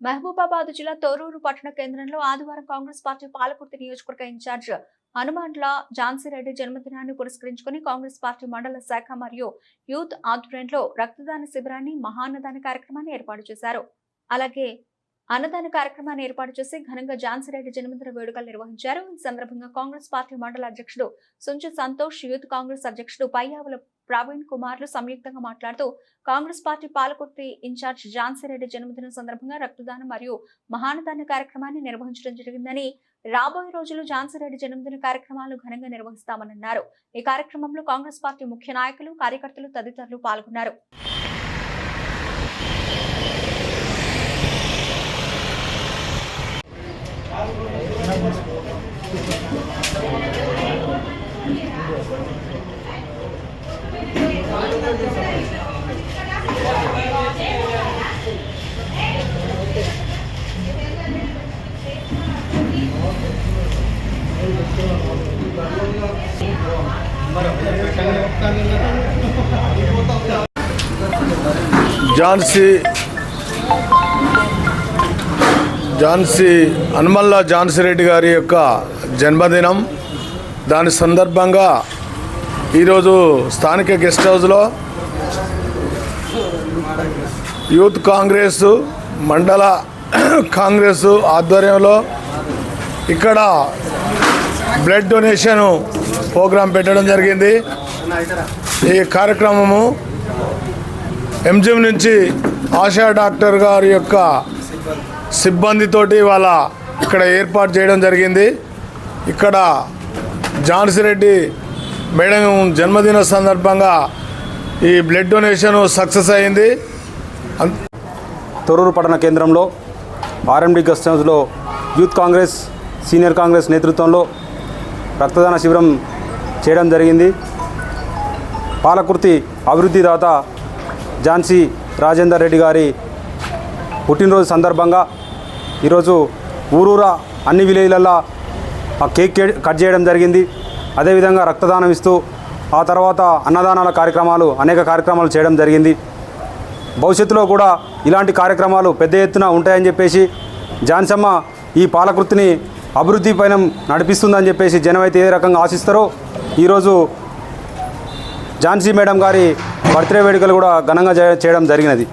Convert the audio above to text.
మహబూబాబాద్ జిల్లా తోరూరు పట్టణ కేంద్రంలో ఆదివారం కాంగ్రెస్ పార్టీ పాలకుర్తి నియోజకవర్గ ఇన్ఛార్జ్ హనుమాన్ల ఝాన్సీరెడ్డి జన్మదినాన్ని పురస్కరించుకుని కాంగ్రెస్ పార్టీ మండల శాఖ మరియు యూత్ ఆధ్వర్యంలో రక్తదాన శిబిరాన్ని మహాన్నదాన కార్యక్రమాన్ని ఏర్పాటు చేశారు. అలాగే అన్నదాన కార్యక్రమాన్ని ఏర్పాటు చేసి ఘనంగా ఝాన్సీరెడ్డి జన్మదిన వేడుకలు నిర్వహించారు. ఈ సందర్భంగా కాంగ్రెస్ పార్టీ మండల అధ్యక్షుడు సుంచు సంతోష్ యూత్ కాంగ్రెస్ అధ్యక్షుడు పయ్యావుల ప్రవీణ్ కుమార్లు సంయుక్తంగా మాట్లాడుతూ కాంగ్రెస్ పార్టీ పాలకుర్తి ఇన్ఛార్జ్ ఝాన్సీరెడ్డి జన్మదినం సందర్భంగా రక్తదానం మరియు మహానదాన కార్యక్రమాన్ని నిర్వహించడం జరిగిందని రాబోయే రోజులు ఝాన్సీరెడ్డి జన్మదిన కార్యక్రమాలు ఘనంగా నిర్వహిస్తామని అన్నారు ఈ కార్యక్రమంలో కాంగ్రెస్ పార్టీ ముఖ్య నాయకులు కార్యకర్తలు తదితరులు పాల్గొన్నారు. ఝాన్సీ ఝాన్సీ హనుమల్లా ఝాన్సీ రెడ్డి గారి యొక్క జన్మదినం. దాని సందర్భంగా ఈరోజు స్థానిక గెస్ట్ హౌస్లో యూత్ కాంగ్రెస్ మండల కాంగ్రెస్ ఆధ్వర్యంలో ఇక్కడ బ్లడ్ డొనేషన్ ప్రోగ్రాం పెట్టడం జరిగింది. ఈ కార్యక్రమము ఎంజిఎం నుంచి ఆశా డాక్టర్ గారి యొక్క సిబ్బందితోటి వాళ్ళ ఇక్కడ ఏర్పాటు చేయడం జరిగింది. ఇక్కడ ఝాన్సీ రెడ్డి మేడం జన్మదిన సందర్భంగా ఈ బ్లడ్ డొనేషన్ సక్సెస్ అయింది. తొరూరు తొర్రూరు పట్టణ కేంద్రంలో ఆర్ఎండి గెస్ట్ హౌస్లో యూత్ కాంగ్రెస్ సీనియర్ కాంగ్రెస్ నేతృత్వంలో రక్తదాన శిబిరం చేయడం జరిగింది. పాలకుర్తి అభివృద్ధి దాత ఝాన్సీ రాజేందర్ రెడ్డి గారి పుట్టినరోజు సందర్భంగా ఈరోజు ఊరూరా అన్ని విలేజ్లల్లో ఆ కేక్ కే- కట్ చేయడం జరిగింది. అదేవిధంగా రక్తదానం ఇస్తూ ఆ తర్వాత అన్నదానాల కార్యక్రమాలు అనేక కార్యక్రమాలు చేయడం జరిగింది. భవిష్యత్తులో కూడా ఇలాంటి కార్యక్రమాలు పెద్ద ఎత్తున ఉంటాయని చెప్పేసి జాన్సమ్మ ఈ పాలకృతిని అభివృద్ధి పైన నడిపిస్తుందని చెప్పేసి జనం అయితే ఏ రకంగా ఆశిస్తారో ఈరోజు ఝాన్సీ మేడం గారి బర్త్డే వేడుకలు కూడా ఘనంగా చేయడం జరిగినది.